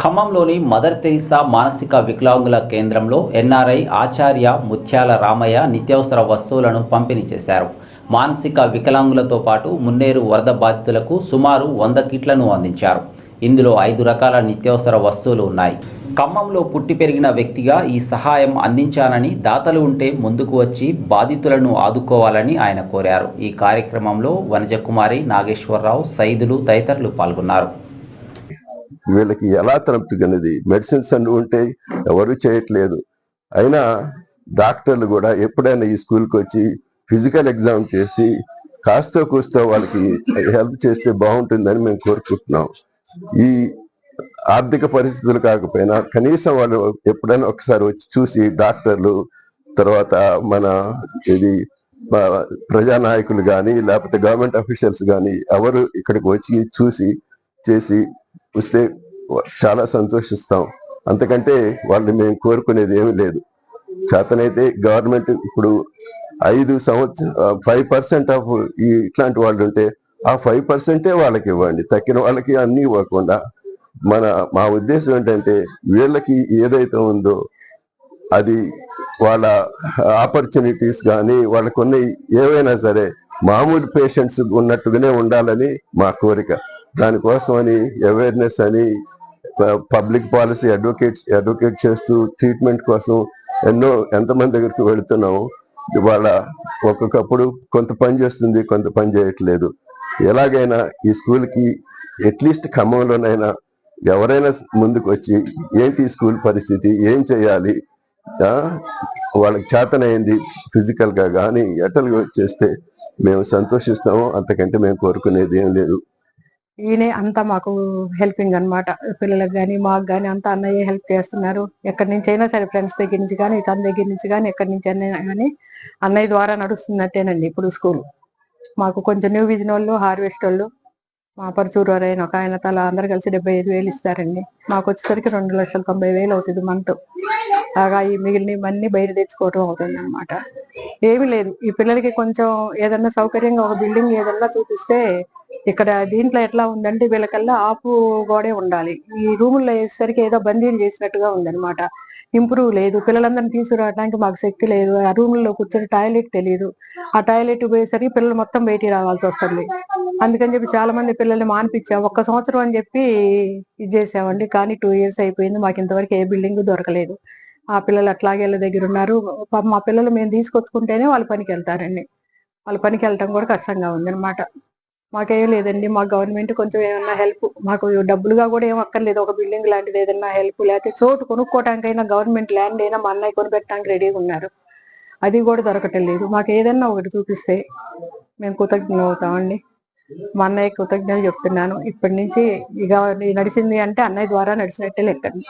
ఖమ్మంలోని mother Teresa మానసిక వికలాంగుల కేంద్రంలో ఎన్ఆర్ఐ ఆచార్య ముత్యాల రామయ్య నిత్యావసర వస్తువులను పంపిణీ చేశారు. మానసిక వికలాంగులతో పాటు మున్నేరు వరద బాధితులకు సుమారు వంద కిట్లను అందించారు. ఇందులో ఐదు రకాల నిత్యావసర వస్తువులు ఉన్నాయి. ఖమ్మంలో పుట్టి పెరిగిన వ్యక్తిగా ఈ సహాయం అందించానని దాతలు ఉంటే ముందుకు వచ్చి బాధితులను ఆదుకోవాలని ఆయన కోరారు. ఈ కార్యక్రమంలో వనజకుమారి నాగేశ్వరరావు సైదులు తదితరులు పాల్గొన్నారు. వీళ్ళకి ఎలా తృప్తి కనేది మెడిసిన్స్ అన్ని ఉంటే ఎవరు చేయట్లేదు. అయినా డాక్టర్లు కూడా ఎప్పుడైనా ఈ స్కూల్కి వచ్చి ఫిజికల్ ఎగ్జామ్ చేసి కాస్త కూస్తో వాళ్ళకి హెల్ప్ చేస్తే బాగుంటుందని మేము కోరుకుంటున్నాం. ఈ ఆర్థిక పరిస్థితులు కాకపోయినా కనీసం వాళ్ళు ఎప్పుడైనా ఒకసారి వచ్చి చూసి డాక్టర్లు తర్వాత మన ఇది ప్రజానాయకులు కానీ లేకపోతే గవర్నమెంట్ అఫీషియల్స్ కానీ ఎవరు ఇక్కడికి వచ్చి చూసి చేసి వస్తే చాలా సంతోషిస్తాం. అంతకంటే వాళ్ళు మేము కోరుకునేది ఏమీ లేదు. చేతనైతే గవర్నమెంట్ ఇప్పుడు ఐదు సంవత్సరం ఫైవ్ పర్సెంట్ ఆఫ్ ఈ ఇట్లాంటి వాళ్ళు ఉంటే ఆ ఫైవ్ పర్సెంటే వాళ్ళకి ఇవ్వండి. తక్కిన వాళ్ళకి అన్ని ఇవ్వకుండా మన మా ఉద్దేశం ఏంటంటే వీళ్ళకి ఏదైతే ఉందో అది వాళ్ళ ఆపర్చునిటీస్ కానీ వాళ్ళకున్న ఏవైనా సరే మామూలు పేషెంట్స్ ఉన్నట్టుగానే ఉండాలని మా కోరిక. దానికోసం అని అవేర్నెస్ అని పబ్లిక్ పాలసీ అడ్వకేట్ అడ్వకేట్ చేస్తూ ట్రీట్మెంట్ కోసం ఎన్నో ఎంతమంది దగ్గరికి వెళుతున్నాము. ఇవాళ ఒక్కొక్కప్పుడు కొంత పని చేస్తుంది కొంత పని చేయట్లేదు. ఎలాగైనా ఈ స్కూల్కి అట్లీస్ట్ ఖమ్మంలోనైనా ఎవరైనా ముందుకు వచ్చి ఏంటి స్కూల్ పరిస్థితి ఏం చేయాలి వాళ్ళకి చేతనైంది ఫిజికల్గా కానీ ఎటలుగా చేస్తే మేము సంతోషిస్తాము అంతకంటే మేము కోరుకునేది ఏం లేదు. ఈయనే అంతా మాకు హెల్పింగ్ అన్నమాట. పిల్లలకు కానీ మాకు కానీ అంతా అన్నయ్య హెల్ప్ చేస్తున్నారు. ఎక్కడి నుంచి అయినా సరే ఫ్రెండ్స్ దగ్గర నుంచి కానీ తన దగ్గర నుంచి కానీ ఎక్కడి నుంచి అయినా కానీ అన్నయ్య ద్వారా నడుస్తున్నట్టేనండి ఇప్పుడు స్కూల్ మాకు కొంచెం న్యూ విజన్ వాళ్ళు హార్వెస్ట్ వాళ్ళు. మా పరచూరు వారు అయిన ఒక ఆయన తల అందరు కలిసి డెబ్బై ఐదు వేలు ఇస్తారండి. మాకు వచ్చేసరికి రెండు లక్షల తొంభై వేలు అవుతుంది మంత్ అలాగా ఈ మిగిలినవన్నీ బయట తెచ్చుకోవటం అవుతుంది అనమాట ఏమీ లేదు. ఈ పిల్లలకి కొంచెం ఏదన్నా సౌకర్యంగా ఒక బిల్డింగ్ ఏదన్నా చూపిస్తే ఇక్కడ దీంట్లో ఎట్లా ఉందంటే వీళ్ళకల్లా ఆపు గోడే ఉండాలి. ఈ రూముల్లో వేసేసరికి ఏదో బందీలు చేసినట్టుగా ఉందన్నమాట. ఇంప్రూవ్ లేదు. పిల్లలందరినీ తీసుకురావడానికి మాకు శక్తి లేదు. ఆ రూముల్లో కూర్చొని టాయిలెట్ తెలియదు ఆ టాయిలెట్ పోయేసరికి పిల్లలు మొత్తం బయటికి రావాల్సి వస్తుంది. అందుకని చెప్పి చాలా మంది పిల్లల్ని మానిపించాం. ఒక్క సంవత్సరం అని చెప్పి ఇది చేసామండి. కానీ టూ ఇయర్స్ అయిపోయింది. మాకు ఇంతవరకు ఏ బిల్డింగ్ దొరకలేదు. ఆ పిల్లలు అట్లాగే వీళ్ళ దగ్గర ఉన్నారు. మా పిల్లలు మేము తీసుకొచ్చుకుంటేనే వాళ్ళ పనికి వెళ్తారండి. వాళ్ళ పనికి వెళ్ళటం కూడా కష్టంగా ఉందన్నమాట. మాకేం లేదండి. మా గవర్నమెంట్ కొంచెం ఏమన్నా హెల్ప్ మాకు డబ్బులుగా కూడా ఏం అక్కర్లేదు. ఒక బిల్డింగ్ లాంటిది ఏదన్నా హెల్ప్ లేకపోతే చోటు కొనుక్కోవటానికైనా గవర్నమెంట్ ల్యాండ్ అయినా మా అన్నయ్య కొనిపెట్టడానికి రెడీగా ఉన్నారు. అది కూడా దొరకటం లేదు మాకు ఏదన్నా ఒకటి చూపిస్తే మేము కృతజ్ఞ అవుతామండి. మా అన్నయ్య కృతజ్ఞతలు చెప్తున్నాను. ఇప్పటి నుంచి ఇక నడిచింది అంటే అన్నయ్య ద్వారా నడిచినట్టే లెక్కండి